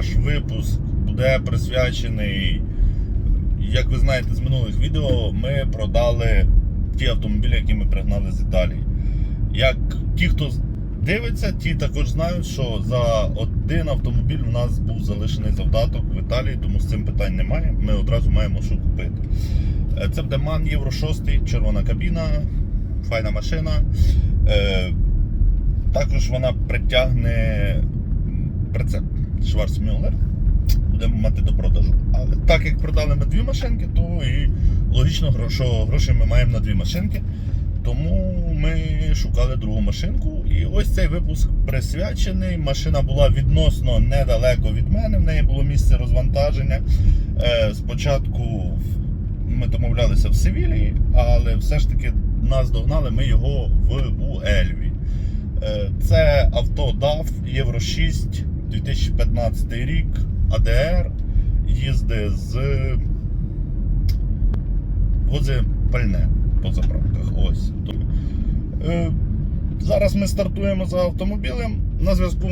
наш випуск буде присвячений, як ви знаєте з минулих відео, ми продали ті автомобілі, які ми пригнали з Італії. Як ті, хто дивиться, ті також знають, що за один автомобіль у нас був залишений завдаток в Італії, тому з цим питань немає. Ми одразу маємо що купити. Е, Це буде Ман Євро 6, червона кабіна, файна машина. Е, Також вона притягне прицеп Шварцмюллер. Будемо мати до продажу. Але так як продали ми дві машинки, то і логічно, що грошей ми маємо на дві машинки. Тому ми шукали другу машинку. І ось цей випуск присвячений. Машина була відносно недалеко від мене. В неї було місце розвантаження. Е, Спочатку ми домовлялися в Севілії, але все ж таки нас догнали ми його в Ельві. Е, Це авто DAF Євро 6 2015 рік, АДР, їздить з вози пальне по заправках. Ось. Е, Зараз ми стартуємо за автомобілем на зв'язку.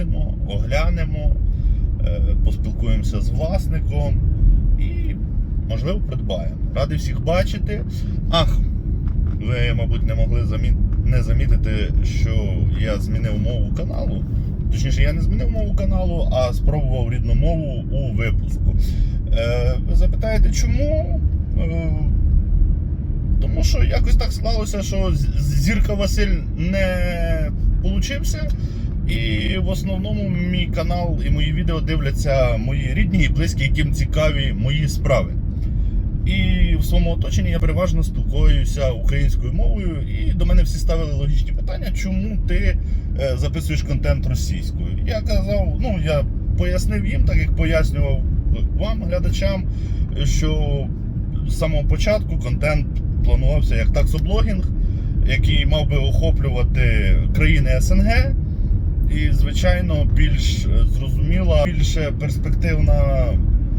Доїдемо, оглянемо, е, поспілкуємося з власником і, можливо, придбаємо. Радий всіх бачити. Ах, ви, мабуть, не могли не замітити, що я змінив мову каналу. Точніше, я не змінив мову каналу, а спробував рідну мову у випуску. Е, ви запитаєте, чому? Е, тому що якось так склалося, що Зірка Василь не получився. І в основному мій канал і мої відео дивляться мої рідні і близькі, яким цікаві мої справи. І в своєму оточенні я переважно спілкуюся українською мовою, і до мене всі ставили логічні питання, чому ти е, записуєш контент російською. Я казав, ну я пояснив їм, так як пояснював вам, глядачам, що з самого початку контент планувався як таксоблогінг, який мав би охоплювати країни СНГ. І, звичайно, більш е, зрозуміла, більш перспективна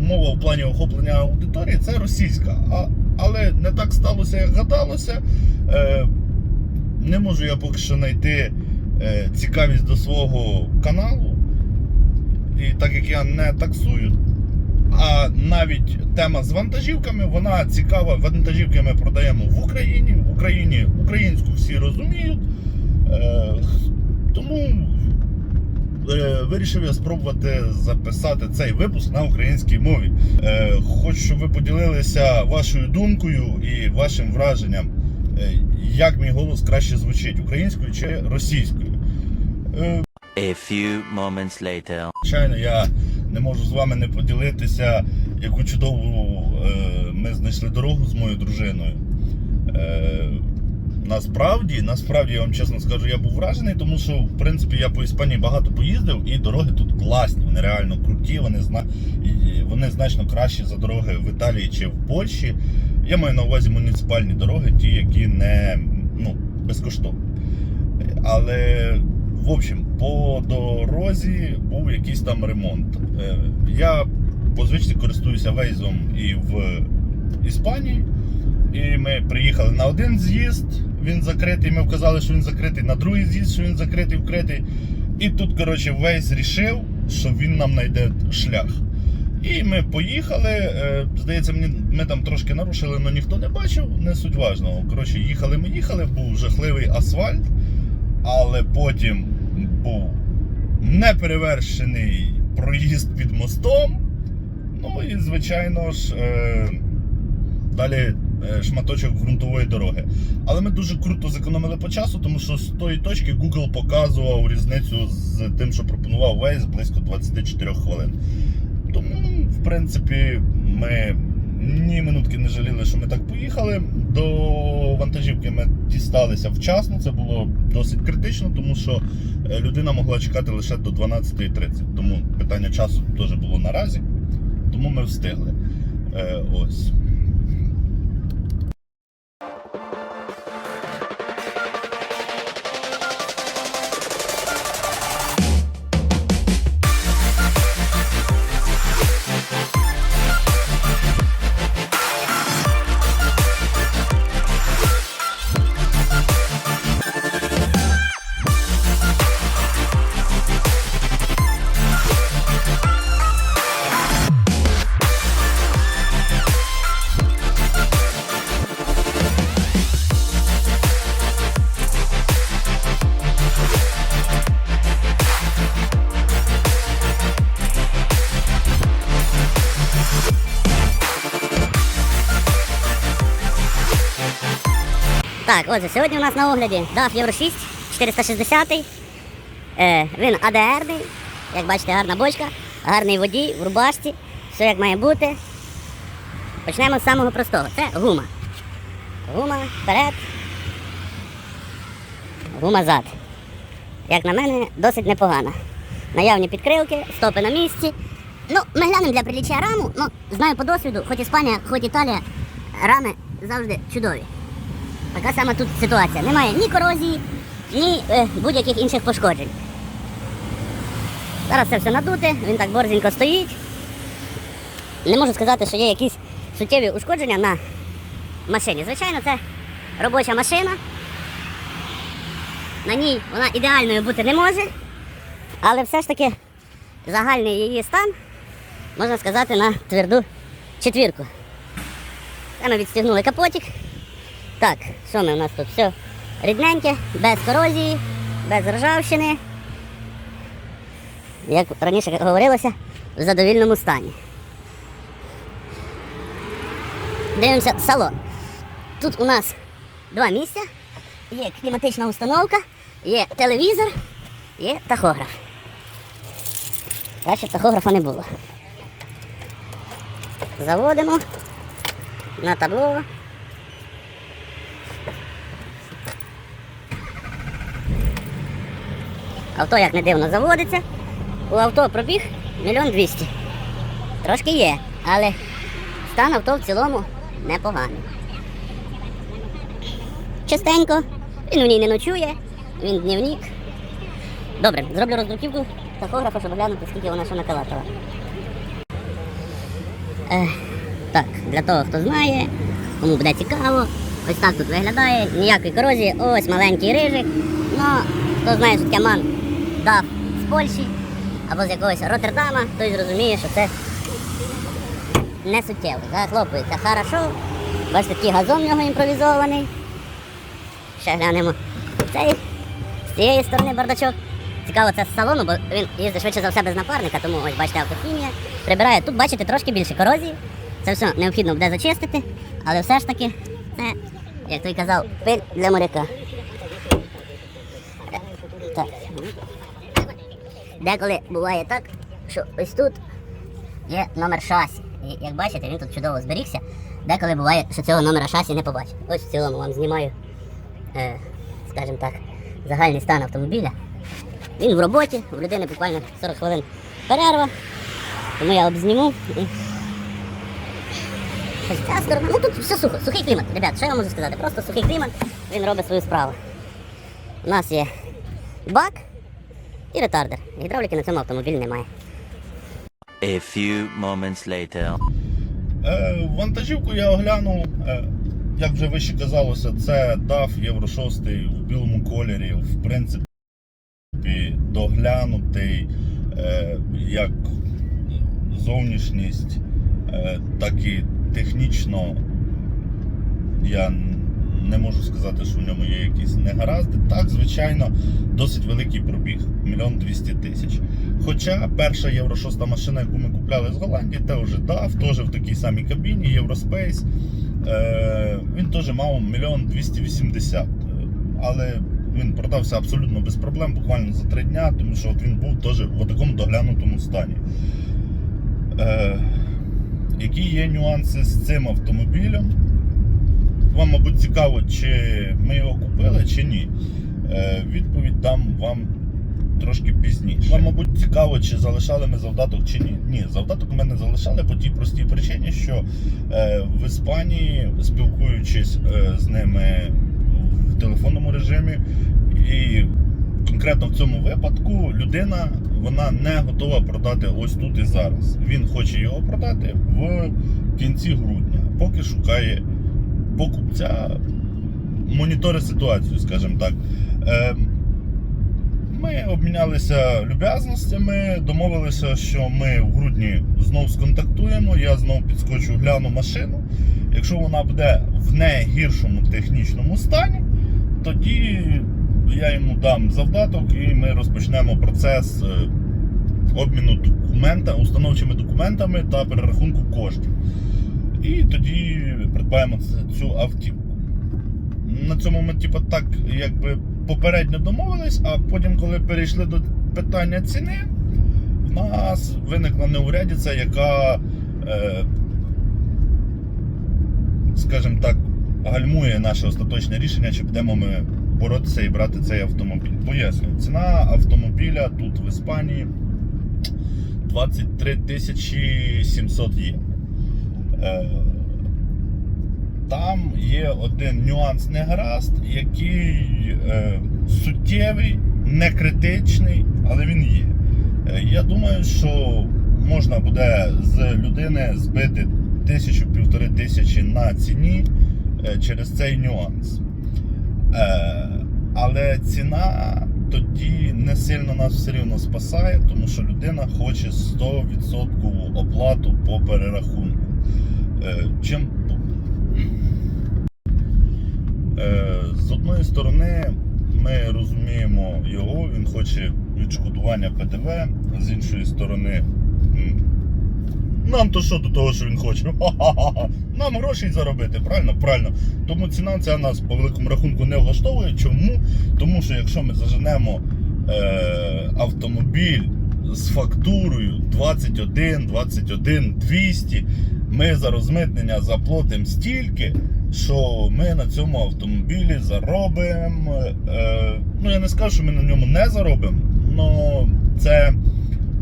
мова в плані охоплення аудиторії це російська. А, але не так сталося, як гадалося. Е, не можу я поки що знайти е, цікавість до свого каналу. І так як я не таксую, а навіть тема з вантажівками, вона цікава. Вантажівки ми продаємо в Україні. В Україні українську всі розуміють. Е, тому вирішив я спробувати записати цей випуск на українській мові. Е, хочу, щоб ви поділилися вашою думкою і вашим враженням, е, як мій голос краще звучить українською чи російською. Е, A few moments later. Звичайно, я не можу з вами не поділитися, яку чудову е, ми знайшли дорогу з моєю дружиною. Насправді, насправді, я вам чесно скажу, я був вражений, тому що, в принципі, я по Іспанії багато поїздив, і дороги тут класні, вони реально круті, вони, зна... вони значно кращі за дороги в Італії чи в Польщі. Я маю на увазі муніципальні дороги, ті, які не ну, безкоштовні. Але в общем, по дорозі був якийсь там ремонт. Е, Я по звичці користуюся вейзом і в Іспанії. І ми приїхали на один з'їзд, він закритий. Ми вказали, що він закритий, на другий з'їзд, що він закритий, вкритий. І тут, коротше, вейз рішив, що він нам знайде шлях. І ми поїхали. е, Здається, мені ми там трошки нарушили, але ніхто не бачив, не суть важного. Коротше, їхали ми їхали, був жахливий асфальт, але потім був неперевершений проїзд під мостом. Ну і, звичайно ж, е, далі шматочок ґрунтової дороги. Але ми дуже круто зекономили по часу, тому що з тої точки Google показував різницю з тим, що пропонував Waze близько 24 хвилин. Тому, в принципі, ми ні минутки не жаліли, що ми так поїхали. До вантажівки ми дісталися вчасно. Це було досить критично, тому що е, людина могла чекати лише до 12.30. Тому питання часу теж було наразі. Тому ми встигли. Е, ось. Так, отже, сьогодні у нас на огляді DAF Євро 6 460. Е, він АДРний. Як бачите, гарна бочка, гарний водій в рубашці, все як має бути. Почнемо з самого простого. Це гума. Гума вперед. Гума зад. Як на мене, досить непогана. Наявні підкрилки, стопи на місці. Ну, ми глянемо для приліччя раму. Ну, знаю по досвіду, хоч Іспанія, хоч Італія, рами завжди чудові. Така сама тут ситуація. Немає ні корозії, ні е, будь-яких інших пошкоджень. Зараз це все надуте, він так борзенько стоїть. Не можу сказати, що є якісь суттєві ушкодження на машині. Звичайно, це робоча машина. На ній вона ідеальною бути не може, але все ж таки загальний її стан, можна сказати, на тверду четвірку. Це ми відстігнули капотик. Так, що ми у нас тут? Все рідненьке, без корозії, без ржавчини. Як раніше говорилося, в задовільному стані. Дивимося салон. Тут у нас два місця. Є кліматична установка, є телевізор, є тахограф. Краще тахографа не було. Заводимо на табло. Авто, як не дивно, заводиться. У авто пробіг мільйон двісті. Трошки є, але стан авто в цілому непоганий. Частенько, він у ній не ночує, він дневник. Добре, зроблю роздруківку тахографа, щоб глянути, скільки вона що накалатила. Е, так, для того, хто знає, кому буде цікаво, ось так тут виглядає, ніякої корозії, ось маленький рижик. Ну, хто знає, що таке ман дав з Польщі або з якогось Роттердама, той зрозуміє, що це не суттєво. Захлопується хорошо. Бачите, такий газон в нього імпровізований. Ще глянемо. Цей, з цієї сторони бардачок. Цікаво, це з салону, бо він їздить швидше за все без напарника, тому ось бачите, автохімія. Прибирає. Тут бачите трошки більше корозії. Це все необхідно буде зачистити, але все ж таки це, як той казав, пиль для моряка. Так. Деколи буває так, що ось тут є номер шасі. І як бачите, він тут чудово зберігся. Деколи буває, що цього номера шасі не побачите. Ось в цілому вам знімаю, е, скажімо так, загальний стан автомобіля. Він в роботі, у людини буквально 40 хвилин перерва. Тому я обзніму і. Ну тут все сухо, сухий клімат. Ребят, що я можу сказати? Просто сухий клімат, він робить свою справу. У нас є бак і ретардер. Гідравліки на цьому автомобілі немає. A few moments later. Е, вантажівку я оглянув. Е, як вже вище казалося, це DAF Євро 6 в білому кольорі. В принципі, доглянутий, е, як зовнішність, е, так і технічно я не можу сказати, що в ньому є якісь негаразди. Так, звичайно, досить великий пробіг мільйон двісті тисяч. Хоча перша Євро 6 машина, яку ми купляли з Голландії, те вже дав, теж в такій самій кабіні, Євроспейс. Е, він теж мав мільйон 280. Але він продався абсолютно без проблем, буквально за три дня, тому що от він був теж в такому доглянутому стані. Е, які є нюанси з цим автомобілем? Вам, мабуть, цікаво, чи ми його купили, чи ні. Е, відповідь дам вам трошки пізніше. Вам, мабуть, цікаво, чи залишали ми завдаток, чи ні. Ні, завдаток ми не залишали по тій простій причині, що е, в Іспанії, спілкуючись е, з ними в телефонному режимі, і конкретно в цьому випадку людина вона не готова продати ось тут і зараз. Він хоче його продати в кінці грудня, поки шукає покупця, моніторить ситуацію, скажімо так. Е, Ми обмінялися люб'язностями, домовилися, що ми в грудні знов сконтактуємо. Я знов підскочу, гляну машину. Якщо вона буде в не гіршому технічному стані, тоді я йому дам завдаток і ми розпочнемо процес е, обміну документа, установчими документами та перерахунку коштів. І тоді придбаємо цю автівку. На цьому ми, типу, так якби попередньо домовились, а потім, коли перейшли до питання ціни, в нас виникла неурядиця, яка, е, скажімо так, гальмує наше остаточне рішення, чи будемо ми боротися і брати цей автомобіль. Пояснюю, ціна автомобіля тут в Іспанії 23 тисячі 700 є. Е, Там є один нюанс негаразд, який е, суттєвий, не критичний, але він є. Е, Я думаю, що можна буде з людини збити тисячу-півтори тисячі на ціні через цей нюанс. Але ціна тоді не сильно нас все рівно спасає, тому що людина хоче 100% оплату по перерахунку. Е, Чим Е, з одної сторони ми розуміємо його, він хоче відшкодування ПДВ, з іншої сторони. Нам то що до того, що він хоче? Нам грошей заробити, правильно? Правильно. Тому ціна ця нас по великому рахунку не влаштовує. Чому? Тому що якщо ми заженемо е, автомобіль з фактурою 21, 21, 200, ми за розмитнення заплатимо стільки, що ми на цьому автомобілі заробимо. Е, ну я не скажу, що ми на ньому не заробимо, але це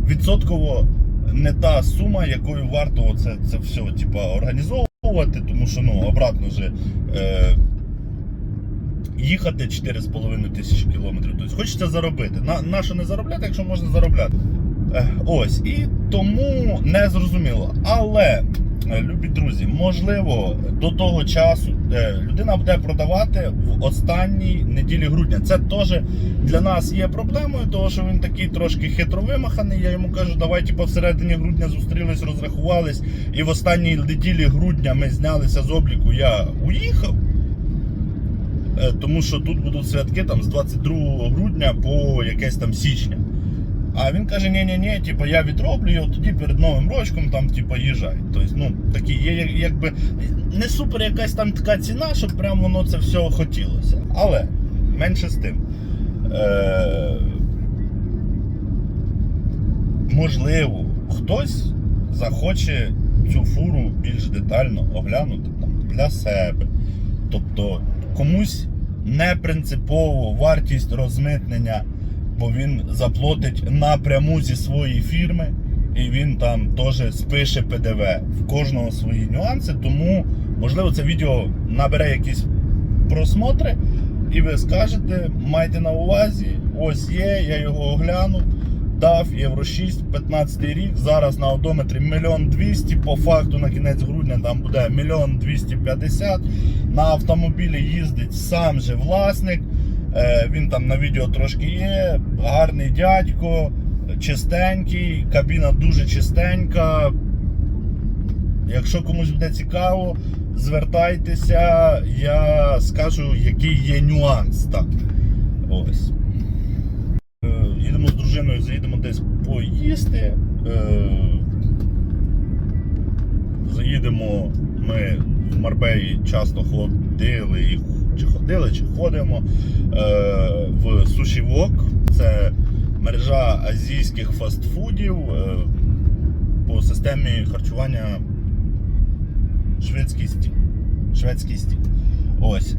відсотково не та сума, якою варто це, це все типа, організовувати, тому що ну, обратно же. Е, Їхати 4,5 тисячі кілометрів. Тобто хочеться заробити. На, на що не заробляти, якщо можна заробляти? Е, Ось. І тому не зрозуміло. Але, любі друзі, можливо, до того часу е, людина буде продавати в останній неділі грудня. Це теж для нас є проблемою, тому що він такий трошки хитро вимаханий. Я йому кажу, давай типу, всередині грудня зустрілись, розрахувались, і в останній неділі грудня ми знялися з обліку. Я уїхав. Е, Тому що тут будуть святки там з 22 грудня по якесь там січня. А він каже: ні ні ні типу, я відроблю його, тоді перед Новим рочком там, типу, їжджай. Тобто, ну, такі є як- якби не супер якась там така ціна, щоб прям воно це все хотілося. Але менше з тим. Е- можливо, хтось захоче цю фуру більш детально оглянути там, для себе. Тобто комусь не принципово вартість розмитнення, бо він заплатить напряму зі своєї фірми, і він там теж спише ПДВ. В кожного свої нюанси, тому можливо це відео набере якісь просмотри, і ви скажете, майте на увазі, ось є, я його оглянув. Дав Євро 6, 15 рік. Зараз на одометрі мільйон 200, по факту на кінець грудня там буде мільйон 250. На автомобілі їздить сам же власник. Е, Він там на відео трошки є. Гарний дядько, чистенький, кабіна дуже чистенька. Якщо комусь буде цікаво, звертайтеся, я скажу, який є нюанс. Так. Ось. Е, Їдемо з дружиною, заїдемо десь поїсти. Е, Заїдемо ми в Марбеї часто ходили, і- чи ходили, чи ходимо е, в Суші Вок. Це мережа азійських фастфудів е, по системі харчування шведський стіл. Шведський стіл. Ось.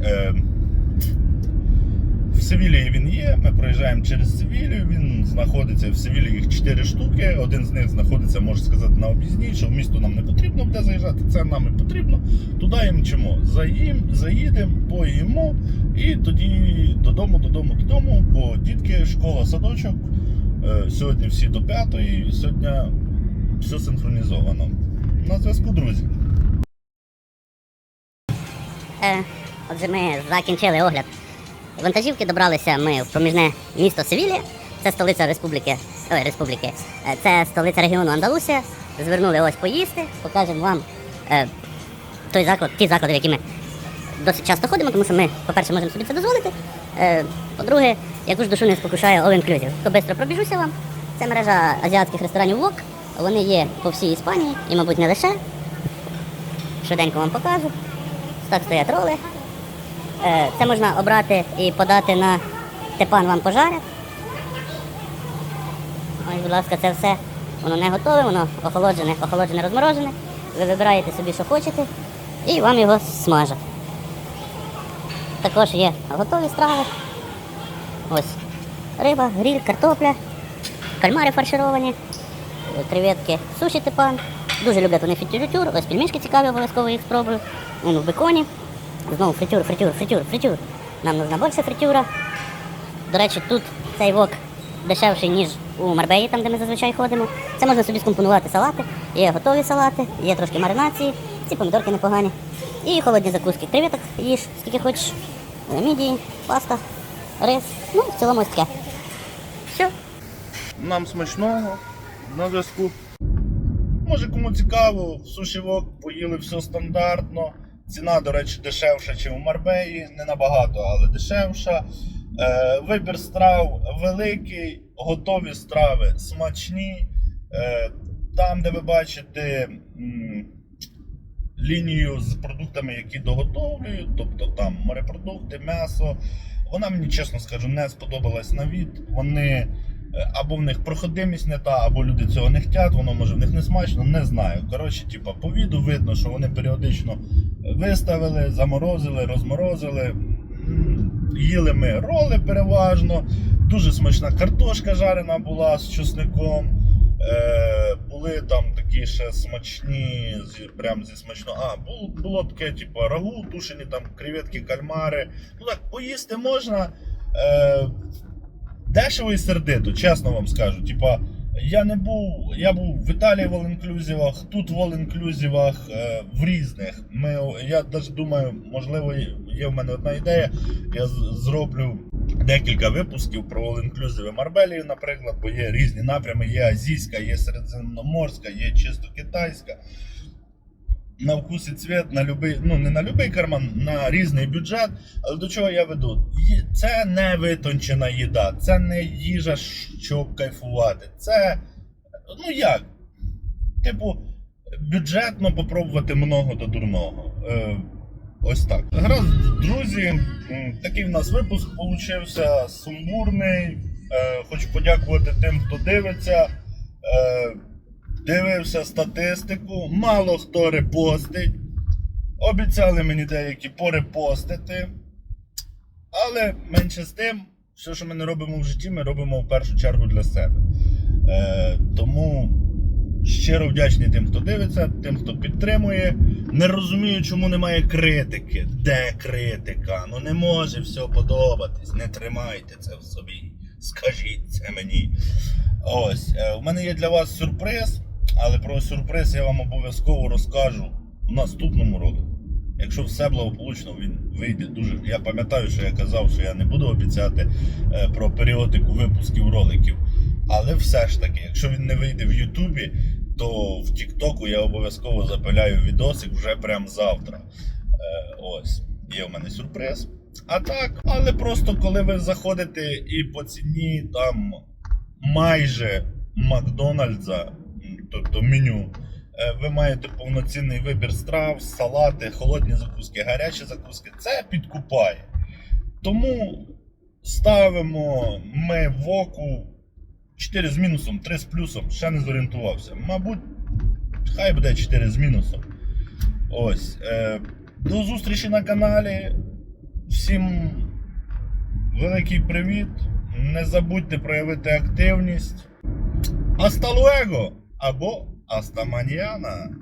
В Севілії він є. Ми проїжджаємо через Севілію. Він знаходиться в Севілії їх 4 штуки. Один з них знаходиться, можна сказати, на об'їзній, що в місто нам не потрібно буде заїжджати. Це нам і потрібно. Туди їм чимо. Заїм, заїдемо, поїмо і тоді додому, додому, додому. Бо дітки, школа, садочок. Е, Сьогодні всі до п'ятої. Сьогодні все синхронізовано. На зв'язку, друзі. Е, отже, ми закінчили огляд вантажівки. Добралися ми в проміжне місто Севілія. Це столиця республіки. Ой, республіки. Це столиця регіону Андалусія. Звернули ось поїсти. Покажемо вам е, той заклад, ті заклади, в які ми досить часто ходимо, тому що ми, по-перше, можемо собі це дозволити. Е, по-друге, яку ж душу не спокушає All Inclusive. То швидко пробіжуся вам. Це мережа азіатських ресторанів ВОК. Вони є по всій Іспанії і, мабуть, не лише. Швиденько вам покажу. Так стоять роли. Е, Це можна обрати і подати на тепан вам пожарять. Ось, будь ласка, це все. Воно не готове, воно охолоджене, охолоджене, розморожене. Ви вибираєте собі, що хочете, і вам його смажать. Також є готові страви. Ось риба, гріль, картопля, кальмари фаршировані, креветки, суші типан. Дуже люблять вони фітюрютюр. Ось пельмішки цікаві, обов'язково їх спробую. Вон в беконі. Знову фритюр, фритюр, фритюр, фритюр. Нам нужна більше фритюра. До речі, тут цей вок дешевший, ніж у Марбеї, там, де ми зазвичай ходимо. Це можна собі скомпонувати салати. Є готові салати, є трошки маринації, ці помідорки непогані. І холодні закуски. Креветок їж, скільки хочеш. Е, Мідії, паста, рис. Ну, в цілому ось таке. Все. Нам смачного на зв'язку. Може кому цікаво, суші вок поїли все стандартно. Ціна, до речі, дешевша, ніж у Марбеї. Не набагато, але дешевша. Е, вибір страв великий, готові страви смачні. Е, там, де ви бачите м, лінію з продуктами, які доготовлюють, тобто там морепродукти, м'ясо. Вона мені, чесно скажу, не сподобалась на від. Вони або в них проходимість не та, або люди цього не хочуть, воно може в них не смачно, не знаю. Коротше, типа, по віду видно, що вони періодично виставили, заморозили, розморозили. Їли ми роли переважно. Дуже смачна картошка жарена була з чесником. Е, були там такі ще смачні, прям зі смачно. А, було, було таке, типу, рагу, тушені там креветки, кальмари. Ну так, поїсти можна. Е, дешево і сердито, чесно вам скажу. Типа, я не був, я був в Італії в all-inclusivах, тут в all-inclusivах, е, в різних. Ми, я навіть думаю, можливо, є в мене одна ідея. Я зроблю декілька випусків про all-inclusive Марбелію, наприклад, бо є різні напрями, є азійська, є середземноморська, є чисто китайська. На вкус і цвіт, на любий, ну не на любий карман, на різний бюджет. Але до чого я веду? Це не витончена їда, це не їжа, щоб кайфувати. Це, ну як? Типу, бюджетно попробувати много до дурного. Е, ось так. Гаразд, друзі, такий в нас випуск получився сумбурний. Е, хочу подякувати тим, хто дивиться. Е, дивився статистику, мало хто репостить. Обіцяли мені деякі порепостити. Але менше з тим, все, що ми не робимо в житті, ми робимо в першу чергу для себе. Е, тому щиро вдячний тим, хто дивиться, тим, хто підтримує. Не розумію, чому немає критики. Де критика? Ну не може все подобатись. Не тримайте це в собі. Скажіть це мені. Ось, е, у мене є для вас сюрприз, але про сюрприз я вам обов'язково розкажу в наступному ролику. Якщо все благополучно, він вийде дуже. Я пам'ятаю, що я казав, що я не буду обіцяти е, про періодику випусків роликів. Але все ж таки, якщо він не вийде в Ютубі, то в Тіктоку я обов'язково запиляю відосик вже прямо завтра. Е, ось, є в мене сюрприз. А так, але просто коли ви заходите і по ціні там майже Макдональдса, м, тобто меню, е, ви маєте повноцінний вибір страв, салати, холодні закуски, гарячі закуски. Це підкупає. Тому ставимо ми в оку 4 з мінусом, 3 з плюсом, ще не зорієнтувався. Мабуть, хай буде 4 з мінусом. Ось. Е, до зустрічі на каналі. Всім великий привіт. Не забудьте проявити активність. Hasta luego! Або mañana!